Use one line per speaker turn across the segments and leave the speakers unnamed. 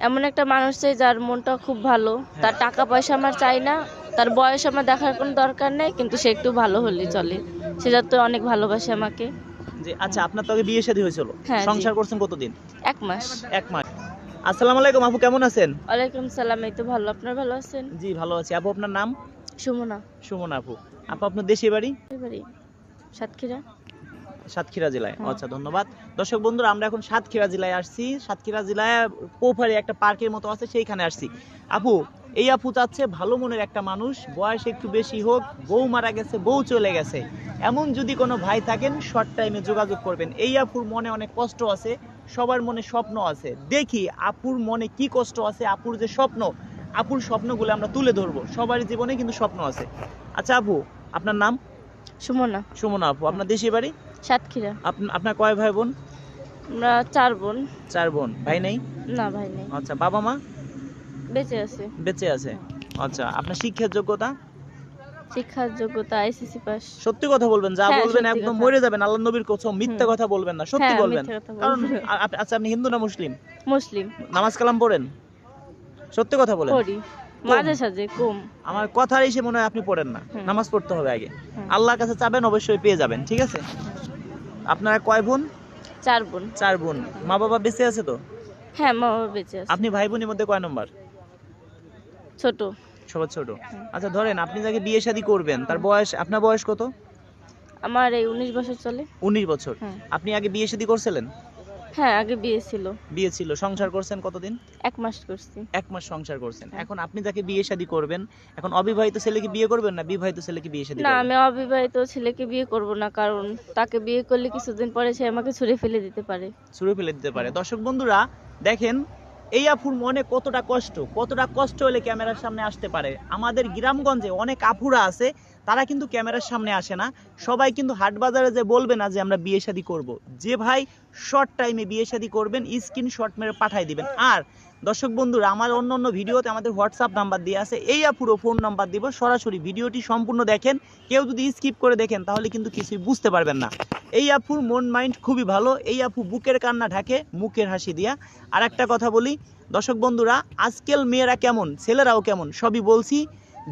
এমন একটা মানুষ চাই যার মনটা খুব ভালো। তার টাকা পয়সা আমার চাই না তার বয়স আমার দেখার কোনো দরকার নেই কিন্তু সে একটু ভালো হলেই চলে। সে যাতে অনেক ভালোবাসে আমাকে।
যে আচ্ছা আপনার তো আগে বিয়ে শাদী হয়েছিল।
হ্যাঁ, জি।
সংসার করছেন কতদিন?
এক মাস।
এক মাস। আসসালামু আলাইকুম আপু কেমন আছেন?
ওয়ালাইকুম সালাম এই তো ভালো। আপনার ভালো আছেন?
জি ভালো আছি। আপু আপনার নাম?
সুমনা।
সুমন আপু। আপু আপনার দেশে বাড়ি?
এবারে সাতক্ষীরা।
সাতক্ষীরা জেলায়।
হ্যাঁ।
আচ্ছা ধন্যবাদ। দর্শক বন্ধুরা আমরা এখন সাতক্ষীরা জেলায় আসছি। সাতক্ষীরা জেলায় পোফারে একটা পার্কের মতো আছে সেইখানে আসছি। আপু এই আপু চাচ্ছে ভালো মনের একটা মানুষ বয়স একটু বেশি হোক বউ মারা গেছে বউ চলে গেছে। এমন যদি কোনো ভাই থাকেন শর্ট টাইমে যোগাযোগ করবেন। এই আপুর মনে অনেক কষ্ট আছে সবার মনে স্বপ্ন আছে। দেখি আপুর মনে কি কষ্ট আছে আপুর যে স্বপ্ন আপুর স্বপ্নগুলো আমরা তুলে ধরবো। সবার জীবনে কিন্তু স্বপ্ন আছে। আচ্ছা আপু আপনার নাম?
সুমনা।
সুমনা আপু আপনার দেশে বাড়ি?
সাতক্ষীরা।
আপনার কয় ভাই বোন
আমরা চার বোন।
চার বোন। ভাই নেই?
না ভাই নেই।
আচ্ছা বাবা মা
বেঁচে আছে।
বেঁচে আছে? আচ্ছা আপনার শিক্ষার যোগ্যতা?
শিক্ষার যোগ্যতা আইসিসি পাস।
সত্যি কথা বলবেন যা
হ্যাঁ,
বলবেন একদম মরে যাবেন আল্লাহ নবীর কসম মিথ্যা কথা বলবেন না সত্যি
হ্যাঁ,
বলবেন। কারণ আচ্ছা আপনি হিন্দু না মুসলিম?
মুসলিম।
নামাজ কালাম পড়েন? সত্যি কথা বলেন।
পড়ি। মাঝে সাঝে কম।
আমার কথা এসে মনে হয় আপনি পড়েন না। নামাজ পড়তে হবে আগে। আল্লাহর কাছে চাবেন অবশ্যই পেয়ে যাবেন ঠিক আছে? আপনারা কয় বোন?
চার বোন।
চার বোন। মা বাবা বেঁচে আছে তো?
হ্যাঁ মা বাবা বেঁচে আছে।
আপনি ভাই বোনের মধ্যে কয় নম্বর?
ছোট।
সবার ছোট। আচ্ছা ধরেন আপনি যাকে বিয়ে শাদী করবেন তার বয়স আপনার বয়স কত?
আমার এই উনিশ বছর চলে।
উনিশ বছর।
হ্যাঁ।
আপনি আগে বিয়ে শাদী করছিলেন?
হ্যাঁ? আগে বিয়ে ছিল।
বিয়ে ছিল। সংসার করছেন কতদিন?
এক মাস করছি।
এক মাস সংসার করছেন।
হ্যাঁ।
এখন আপনি যাকে বিয়ে শাদী করবেন এখন অবিবাহিত ছেলেকে বিয়ে করবেন না বিবাহিত ছেলেকে বিয়ে শাদী
না আমি অবিবাহিত ছেলেকে বিয়ে করব না কারণ তাকে বিয়ে করলে কিছুদিন পরে সে আমাকে ছুঁড়ে ফেলে দিতে পারে।
ছুঁড়ে ফেলে দিতে পারে। দর্শক বন্ধুরা দেখেন এই আফুর মনে কতটা কষ্ট কতটা কষ্ট হলে ক্যামেরার সামনে আসতে পারে। আমাদের গ্রামগঞ্জে অনেক আফুরা আছে তারা কিন্তু ক্যামেরার সামনে আসে না। সবাই কিন্তু হাট বাজারে যে বলবে না যে আমরা বিয়ে শাদী করব। যে ভাই শর্ট টাইমে বিয়ে শাদী করবেন স্ক্রিন শর্ট মেরে পাঠাই দিবেন। আর দর্শক বন্ধুরা, আমার অন্য অন্য ভিডিওতে আমাদের হোয়াটসঅ্যাপ নাম্বার দিয়ে আছে। এই আপুরও ফোন নাম্বার দিব। সরাসরি ভিডিওটি সম্পূর্ণ দেখেন। কেউ যদি স্কিপ করে দেখেন, তাহলে কিন্তু কিছুই বুঝতে পারবেন না। এই আপুর মন মাইন্ড খুবই ভালো। এই আপু বুকের কান্না ঢাকে, মুখের হাসি দিয়া। আর একটা কথা বলি, দর্শক বন্ধুরা আজকাল মেয়েরা কেমন? ছেলেরাও কেমন? সবই বলছি।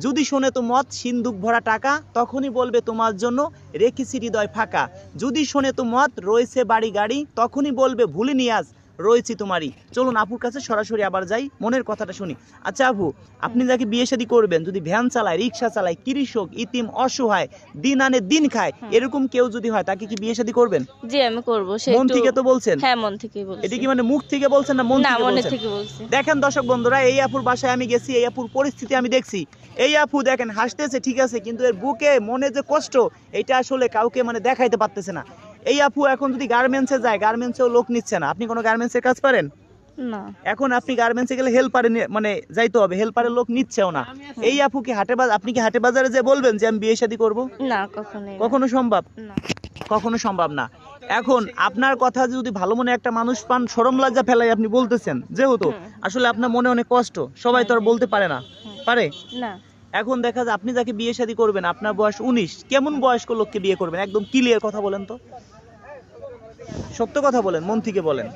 যদি শোনে তো মত সিন্দুক ভরা টাকা, তখনই বলবে তোমার জন্য রেখেছি হৃদয় ফাঁকা। যদি শোনে তো মত রয়েছে বাড়ি গাড়ি, তখনই বলবে ভুলিনি আজ রয়েছি তোমারই। চলুন আপুর কাছে সরাসরি আবার যাই মনের কথাটা শুনি। আচ্ছা আপু আপনি যাকে বিয়ে শাদী করবেন যদি ভ্যান চালায় রিক্সা চালায় কৃষক ইতিম অসহায় দিন আনে দিন খায় এরকম কেউ যদি হয় তাকে কি বিয়ে শাদী করবেন?
জি আমি করব সে
মন থেকে তো বলছেন?
হ্যাঁ মন থেকেই বলছি।
এটা কি মানে মুখ থেকে বলছেন না মন থেকে বলছেন?
থেকে বলছি।
দেখেন দর্শক বন্ধুরা এই আপুর বাসায় আমি গেছি এই আপুর পরিস্থিতি আমি দেখছি। এই আপু দেখেন হাসতেছে ঠিক আছে কিন্তু এর বুকে মনে যে কষ্ট এটা আসলে কাউকে মানে দেখাইতে পারতেছে না। এই আপু এখন যদি গার্মেন্টসে যায় গার্মেন্টসেও লোক নিচ্ছে না। আপনি কোনো গার্মেন্টসের কাজ পারেন
না।
এখন আপনি গার্মেন্টসে গেলে হেল্পারে মানে যাইতে হবে হেল্পারের লোক নিচ্ছেও না। এই আপু কি হাটে বাজার আপনি কি হাটে বাজারে যে বলবেন যে আমি বিয়ে শাদী করব?
না কখনোই না।
কখনো সম্ভব?
না।
কখনো সম্ভব না। এখন আপনার কথা যদি ভালো মনে একটা মানুষ পান সরম লজ্জা ফেলাই আপনি বলতেছেন যেহেতু আসলে আপনার মনে অনেক কষ্ট। সবাই তো আর বলতে পারে না। পারে?
না।
এখন দেখা যায় আপনি যাকে বিয়ে শাদী করবেন আপনার বয়স উনিশ কেমন বয়স্ক লোককে বিয়ে করবেন? একদম ক্লিয়ার কথা বলেন তো। সত্য কথা বলেন মন থেকে বলেন।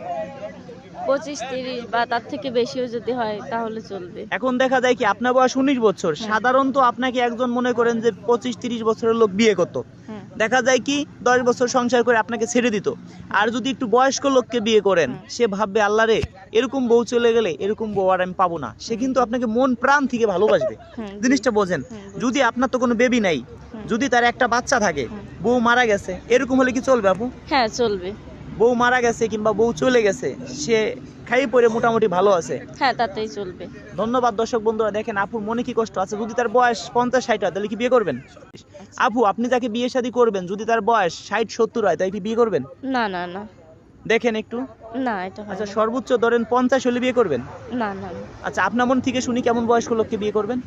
পঁচিশ তিরিশ বা তার থেকে বেশিও যদি হয় তাহলে চলবে।
এখন দেখা যায় কি আপনার বয়স উনিশ বছর সাধারণত আপনাকে একজন মনে করেন যে পঁচিশ তিরিশ বছরের লোক বিয়ে করতো। দেখা যায় কি দশ বছর সংসার করে আপনাকে ছেড়ে দিত। আর যদি একটু বয়স্ক লোককে বিয়ে করেন সে ভাববে আল্লাহ রে এরকম বউ চলে গেলে এরকম বউ আর আমি পাবো না। সে কিন্তু আপনাকে মন প্রাণ থেকে ভালোবাসবে। জিনিসটা বোঝেন যদি আপনার তো কোনো বেবি নাই যদি তার একটা বাচ্চা থাকে বউ মারা গেছে এরকম হলে কি চলবে আপু?
হ্যাঁ চলবে।
বউ মারা গেছে কিংবা বউ চলে গেছে সে খাই পরে মোটামুটি ভালো আছে।
হ্যাঁ তাতেই চলবে।
ধন্যবাদ দর্শক বন্ধুরা দেখেন আপুর মনে কি কষ্ট আছে? যদি তার বয়স পঞ্চাশ ষাট হয় তাহলে কি বিয়ে করবেন? আপু আপনি যাকে বিয়ে শাদী করবেন যদি তার বয়স ষাট সত্তর হয় তাই কি বিয়ে করবেন?
না না না।
দেখেন একটু।
না এটা
আচ্ছা সর্বোচ্চ ধরেন পঞ্চাশ হলে বিয়ে করবেন?
না না
আচ্ছা আপনার মন থেকে শুনি কেমন বয়স্ক লোককে বিয়ে করবেন?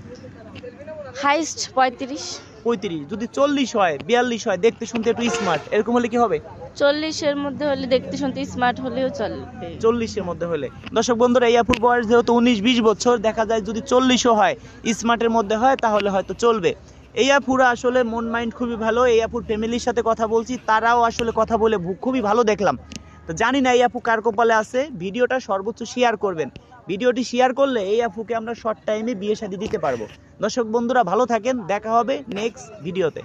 হাইস্ট পঁয়ত্রিশ।
পঁয়ত্রিশ। যদি চল্লিশ হয় বিয়াল্লিশ হয় দেখতে শুনতে একটু স্মার্ট এরকম হলে কি হবে?
চল্লিশের মধ্যে হলে দেখতে শুনতে স্মার্ট হলেও চলবে।
চল্লিশের মধ্যে হলে। দর্শক বন্ধুরা, এই আপুর বয়স যেহেতু উনিশ বিশ বছর, দেখা যায় যদি চল্লিশও হয় স্মার্টের মধ্যে হয়, তাহলে হয়তো চলবে। এই আপুরা আসলে মন মাইন্ড খুবই ভালো, এই আপুর ফ্যামিলির সাথে কথা বলছি, তারাও আসলে কথা বলে খুবই ভালো দেখলাম। তো জানি না এই আপু কার কপালে আছে, ভিডিওটা সর্বোচ্চ শেয়ার করবেন। ভিডিওটি শেয়ার করলে এই আপুকে আমরা শর্ট টাইমে বিয়ে শাদী দিতে পারব। দর্শক বন্ধুরা, ভালো থাকেন, দেখা হবে নেক্সট ভিডিওতে